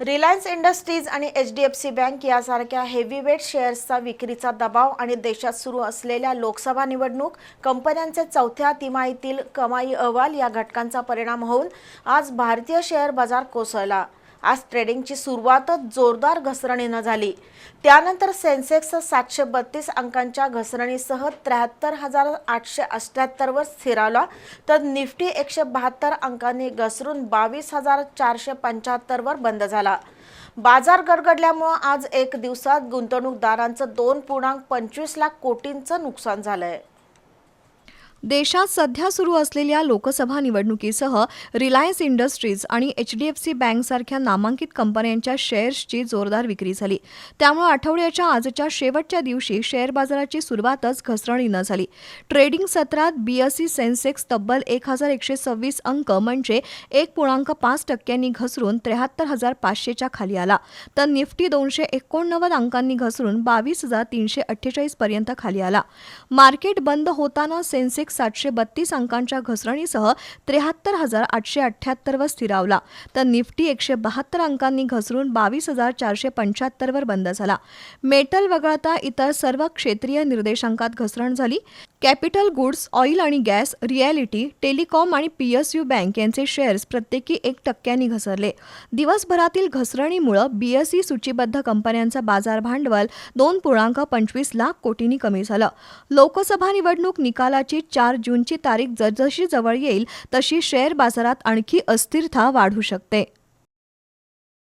Reliance Industries आणि H D F C bank यासारख्या heavyweight शेअर्सचा विक्रीचा दबाव आणि देशात सुरू असलेल्या लोकसभा निवडणूक कंपन्यांचे चौथ्या तिमाहीतील कमाई अहवाल या घटकांचा परिणाम होऊन आज भारतीय शेअर बाजार कोसळला. आज ट्रेडिंगची सुरुवातच जोरदार घसरणीनं झाली. त्यानंतर सेन्सेक्स सातशे बत्तीस अंकांच्या घसरणीसह त्र्याहत्तर हजार आठशे अठ्ठ्याहत्तरवर स्थिरावला. तर निफ्टी एकशे बहात्तर अंकांनी घसरून बावीस हजार चारशे पंच्याहत्तरवर बंद झाला. बाजार गडगडल्यामुळं आज एक दिवसात गुंतवणूकदारांचं दोन पूर्णांक पंचवीस लाख कोटींचं नुकसान झालंय. देशात सध्या सुरू असलेल्या लोकसभा निवडणुकीसह रिलायन्स इंडस्ट्रीज आणि एच डी एफ सी बँकसारख्या नामांकित कंपन्यांच्या शेअर्सची जोरदार विक्री झाली. त्यामुळे आठवड्याच्या आजच्या शेवटच्या दिवशी शेअर बाजाराची सुरुवातच घसरणीनं झाली. ट्रेडिंग सत्रात बीएससी सेन्सेक्स तब्बल एक हजार एकशे सव्वीस अंक म्हणजे एक पूर्णांक पाच टक्क्यांनी घसरून त्र्याहत्तर हजार पाचशेच्या खाली आला. तर निफ्टी दोनशे एकोणनव्वद अंकांनी घसरून बावीस हजार तीनशे अठ्ठेचाळीस पर्यंत खाली आला. मार्केट बंद होताना सेन्सेक्स सातशे बत्तीस अंकांच्या घसरणीसह त्र्याहत्तर हजार आठशे अठ्ठ्याहत्तरवर स्थिरावला. तर निफ्टी एकशे बहात्तर अंकांनी घसरून बावीस हजार चारशे पंच्याहत्तरवर बंद झाला. मेटल वगळता इतर सर्व क्षेत्रीय निर्देशांकात घसरण झाली. कॅपिटल गुड्स ऑइल आणि गॅस रिॲलिटी टेलिकॉम आणि पी एस यू बँक यांचे शेअर्स प्रत्येकी एक टक्क्यांनी घसरले. दिवसभरातील घसरणीमुळे बीएसई सूचीबद्ध कंपन्यांचं बाजार भांडवल दोन पूर्णांक पंचवीस लाख कोटींनी कमी झालं. लोकसभा निवडणूक निकालाची चार जूनची तारीख जसजशी जवळ येईल तशी शेअर बाजारात आणखी अस्थिरता वाढू शकते.